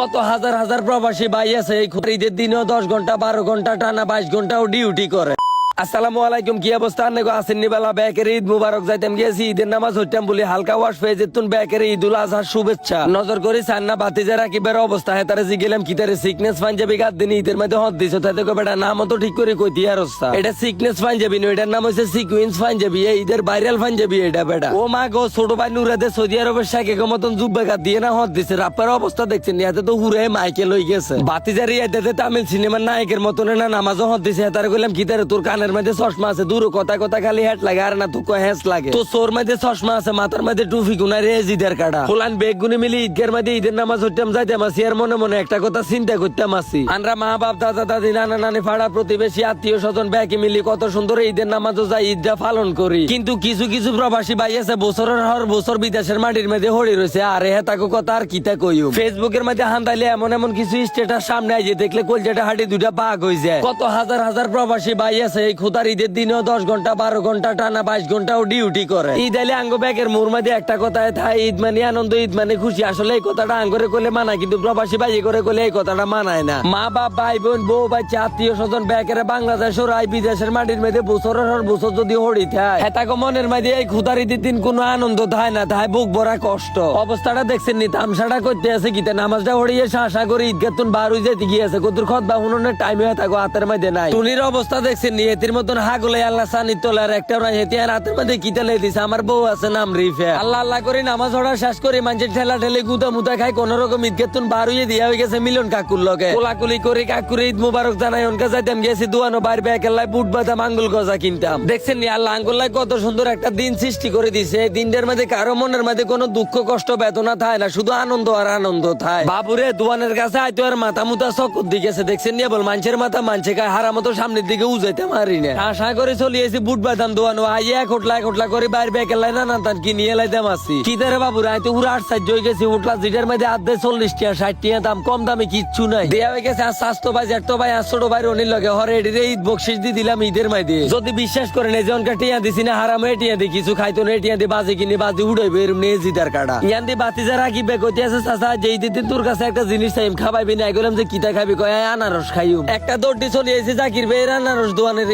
কত হাজার হাজার প্রবাসী ভাই আছে, এই ঈদের দিনেও দশ ঘণ্টা, বারো ঘণ্টা, টানা বাইশ ঘন্টাও ডিউটি করে। আসসালামু আলাইকুম, কি অবস্থা? আনে আসেন নিবেলা ব্যাকের ঈদ মুবারক যাইতাম গেছি। ঈদের নামাজ হইতাম বলি, হালকা ওয়াশ পেয়ে যেতুন। ব্যাকের ঈদ উল আজহার শুভেচ্ছা। নজর করি সান্না বাতিজা রাকিবের অবস্থা। হ্যাঁ তারা জিগেলাম, কি তারে সিকনেস পাঞ্জাবি গাদ দিন ঈদের মধ্যে হত দিছো। তাতে কো বেটা নাম তো ঠিক করে কইতি আর অবস্থা। এটা সিকনেস পাঞ্জাবি নয় এটার নাম হচ্ছে সিকুয়েন্স পাঞ্জাবি। এই ঈদের ভাইরাল পাঞ্জাবি এটা, বেটা। ও মা গো, ছোট ভাই নুরাদে সৌদি আরবের শাকে মতন জুব্বা গাদ দিয়ে না হত দিছে। রাপ্পার অবস্থা দেখছেন ইয়াতে তো হুরে মাইকে লই গেছে। বাতিজারি ইয়াতে তামিল সিনেমার নায়কের মতন না, নামাজও হত দিছে। তার কইলাম, কি তারে, তোর কানের মধ্যে চশমা আছে, দূর কথা কথা খালি হেট লাগে, আর না তো হ্যাস লাগে। তো সোর মধ্যে চশমা আছে, মাথার মধ্যে টুফি গুনা রে জিদের কাটা ফুলান বেগ গুনি মিলি ঈদের মধ্যে ঈদের নামাজ হইতাম যাইতাম আসি, আর মনে মনে একটা কথা চিন্তা করতাম আসি। আমরা মা বাপ দাদা, দাদি, নানা, নানি, পাড়া প্রতিবেশী, আত্মীয় স্বজন ব্যাকে মিলি কত সুন্দর ঈদের নামাজও যাই, ঈদটা পালন করি। কিন্তু কিছু কিছু প্রবাসী ভাই আছে, বছরের হর বছর বিদেশের মাটির মধ্যে হরি রয়েছে আরে হ্যাঁ তাকে কথা আর কিতা কইও ফেসবুকের মধ্যে হান্দাইলে এমন এমন কিছু স্টেটাস সামনে আইছে, দেখলে কলজাটা হাঁটি দুটা বাঘ হয়ে যায় কত হাজার হাজার প্রবাসী ভাই আছে এই খুদার ঈদের দিনেও দশ ঘণ্টা, বারো ঘণ্টা, টানা বাইশ ঘন্টাও ডিউটি করে। ঈদ আইলে আঙ্গ ব্যাগের মোর মধ্যে একটা কথা থাকে ঈদ মানে আনন্দ, ঈদ মানে খুশি। আসলে এই কথাটা আঙ্গরে করলে মানায়, কিন্তু প্রবাসী ভাই করে করলে এই কথাটা মানায় না। মা বাপ, ভাই বোন, বউ বাচ্চা আত্মীয় স্বজন, ব্যাগের বাংলাদেশ রায় বিদেশের মাটির মধ্যে বছরের হর বছর যদি হরি থাকে হেতাকে মনের মধ্যে এই খুদার ঈদের দিন কোনো আনন্দ থাকে না তাই বুক ভরা কষ্ট। অবস্থাটা দেখছেন নি, তামসাটা করতে আছে কিতা নামাজটা হরিয়ে শাসা করে ঈদগাহ তুন বার হয়ে যেতে গিয়েছে। কতুর খত বা হুননের টাইম হয়ে থাকো হাতের মধ্যে নাই। টুনির অবস্থা দেখছেন নি এতির মতন হাগুলে আল্লাহ সানি তোলার একটা নাই হেতি, আর হাতের মধ্যে কিতা লে দিছে? আমার বউ আছে নাম রিফে। আল্লাহ আল্লাহ করে নামাজ হড়া শেষ করে মানুষের ঠেলা ঠেলে গুদা মুদা খাই, কোন রকম ঈদগাহ তুন বার হয়ে দিয়া হয়ে গেছে মিলন কাকুর লগে। কোলাকুলি করে, কাকুরে ঈদ মুবারক জানাই, অনকা যাইতাম, গেছি দুয়ানো বাইর ব্যাকেল্লাই বুট বাদাম, আঙ্গুল গজা কিনতাম। দেখছেন নি আল্লাহ আঙ্গুল্লাই কত সুন্দর একটা দিন সৃষ্টি করে দিছে। এই দিনটার মধ্যে কারও মনের মধ্যে কোনো দুঃখ, কষ্ট, বেদনা থাকে না, শুধু আনন্দ আর আনন্দ থাকে বাবুরে দুয়ানের কাছে আইতো আর মাথা মুতা চকুর দিকেছে দেখছেন নিয়ে বল মানুষের মাথা মানছে খায় হারা মতো সামনের দিকে উজাইতে মারি না। আশা করে চলিয়েছি বুট বাদাম দোয়ানো। আই, এক হোটলা করে বাইরে ব্যাগ এলাই না তান, কি নিয়ে লাইতাম আসি কি তারে বাবুরে আইতো পুরো আট সাইজ হয়ে গেছি হোটলা যেটার মধ্যে আধে চল্লিশ টিয়া ষাট টিয়া দাম, কম দামে কিচ্ছু নাই। দেয়া হয়ে গেছে আর স্বাস্থ্য ভাই জ্যাঠতো ভাই আর ছোট ভাই রনির লগে। হরে এডিরে ঈদ বকশিস দি দিলাম ঈদের মাইদে। যদি বিশ্বাস করেন, এই জনকা টিয়া দিছি না, হারাম এ টিয়া দি কিছু খাইতো না টিয়া দি বাজে কিনে বাজে উড়াইবে, এরম নিয়ে জিদার কাটা ইয়ান দি বাতি যারা কি বেগতি আছে, চাচা যেই দিন তোর কাছে একটা জিনিস চাইম খাবাইবি না গেলাম যে কিতা খাবি, কয় আনারস খাইও একটা দৌড়টি চলে এসে জাকির বের আনারস দোয়ানের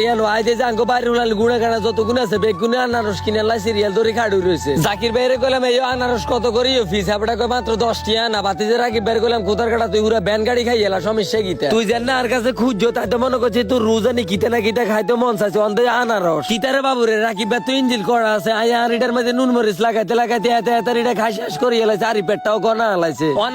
জাঙ্গো বাইরে উলাল গুড়া গানা যত গুণ আছে আনারস কিনে লাই সিরিয়াল ধরে খাড়ু জাকির বাইরে কইলাম, এই আনারস কত মাত্র দশ টিয়া না বাতি যে রাখি বের করলাম কোথার কাটা তুই ব্যান গাড়ি খাই এলা সমস্যা তুই না, আর কাছে তাই তো মনে কিতে না খাইতে মন চাইছে, অন্ধে আনারস। কিতারে বাবুরে রাখি বে তুই ইঞ্জিল করা আছে আই আর এটার মধ্যে নুন মরিচ লাগাইতে লাগাইতে এটা খাই শেষ করে এলাইছে, আর পেটটাও গনা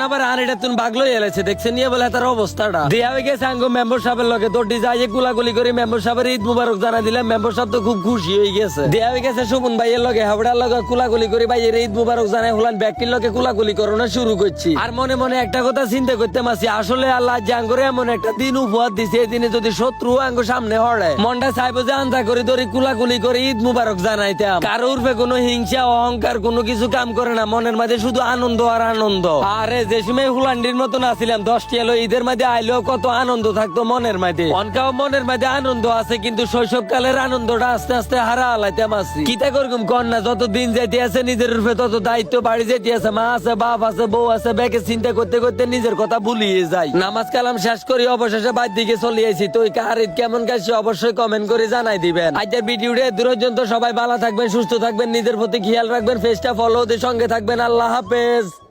আবার আর এটা তুমি বাগলো এলাইছে দেখছে নিয়ে বলে তার অবস্থাটা? দেয়া হয়ে গেছে, আঙ্গ মেম্বার সাহেবের লগে দৌড়ি যাই গুলাগুলি করে মেম্বার সাহেবের মুবারক জানা দিলাম, মেম্বার সাহেব তো খুব খুশি হয়ে গেছে। দেয়া হয়ে গেছে সুমন ভাইয়ের লগে হাবড়ার লগে কুলাগুলি করে ভাইয়ের ঈদ মুবারক জানাই, হলান ব্যক্তির লগে কুলাগুলি করোনা শুরু করছি। আর মনে মনে একটা কথা চিন্তা করতে মাসি, আসলে আল্লাহ জাঙ্গরে এমন একটা দিন উপহার দিছে, এই দিনে যদি শত্রু আঙ্গ সামনে হড়ে, মনটা চাইব যে আন্দা করে ধরে কুলাকুলি করে ঈদ মুবারক জানাইতাম। কারও উর্ফে কোনো হিংসা, অহংকার, কোনো কিছু কাম করে না, মনের মাঝে শুধু আনন্দ আর আনন্দ। আরে, যে সময় হুলান্ডির মতন আসিলাম দশটি এলো, ঈদের মাঝে আইলেও কত আনন্দ থাকতো মনের মাঝে। অনকাও মনের মাঝে আনন্দ আছে, কিন্তু শৈশবকালের আনন্দটা আস্তে আস্তে হারা আলাইতাম আছি। কিতা করগুম কন্যা যত দিন আছে নিজের রূপে তত দায়িত্ব বাড়ি যেতে আছে। মা আছে, বাপ আছে, বউ আছে ব্যাগে চিন্তা করতে করতে নিজের কথা ভুলিয়ে যায় নামাজ কালাম শেষ করি, অবশেষে বাদ দিকে চলিয়েছি তো কার ঈদ কেমন গেছে অবশ্যই কমেন্ট করে জানাই দিবেন। আজকের ভিডিওটা দূরজন্ত সবাই ভালো থাকবেন, সুস্থ থাকবেন, নিজের প্রতি খেয়াল রাখবেন ফেসটা ফলো দিয়ে সঙ্গে থাকবেন। আল্লাহ হাফেজ।